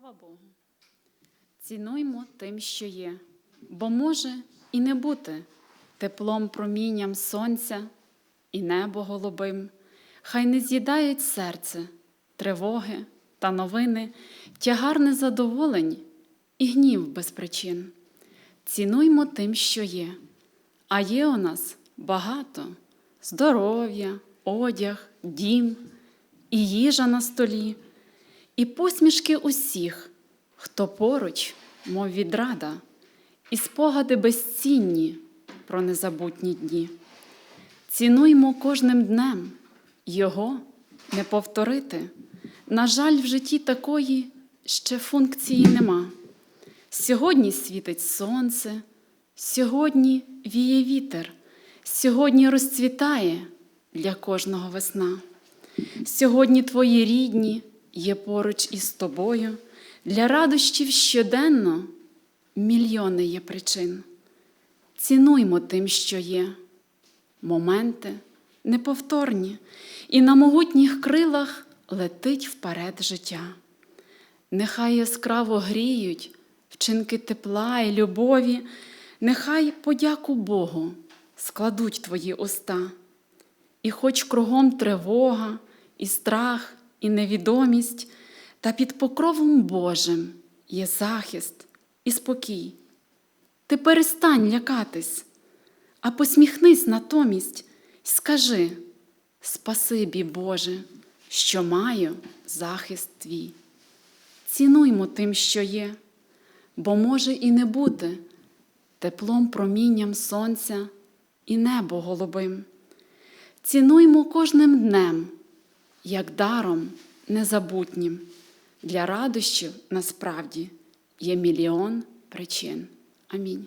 Слава Богу. Цінуймо тим, що є, бо може і не бути теплом промінням сонця і небо голубим. Хай не з'їдають серце, тривоги та новини, тягар незадоволень і гнів без причин. Цінуймо тим, що є, а є у нас багато здоров'я, одяг, дім і їжа на столі, і посмішки усіх, хто поруч, мов відрада, і спогади безцінні про незабутні дні. Цінуймо кожним днем його не повторити. На жаль, в житті такої ще функції нема. Сьогодні світить сонце, сьогодні віє вітер, сьогодні розцвітає для кожного весна. Сьогодні твої рідні є поруч із тобою. Для радощів щоденно мільйони є причин. Цінуймо тим, що є. Моменти неповторні, і на могутніх крилах летить вперед життя. Нехай яскраво гріють вчинки тепла і любові, нехай подяку Богу складуть твої уста. І хоч кругом тривога, і страх, і невідомість, та під покровом Божим є захист і спокій. Ти перестань лякатись, а посміхнись натомість і скажи Спасибі, Боже, що маю захист твій. Цінуймо тим, що є, бо може і не бути теплом промінням сонця і небо голубим. Цінуймо кожним днем, як даром незабутнім. Для радощів насправді є мільйон причин. Амінь.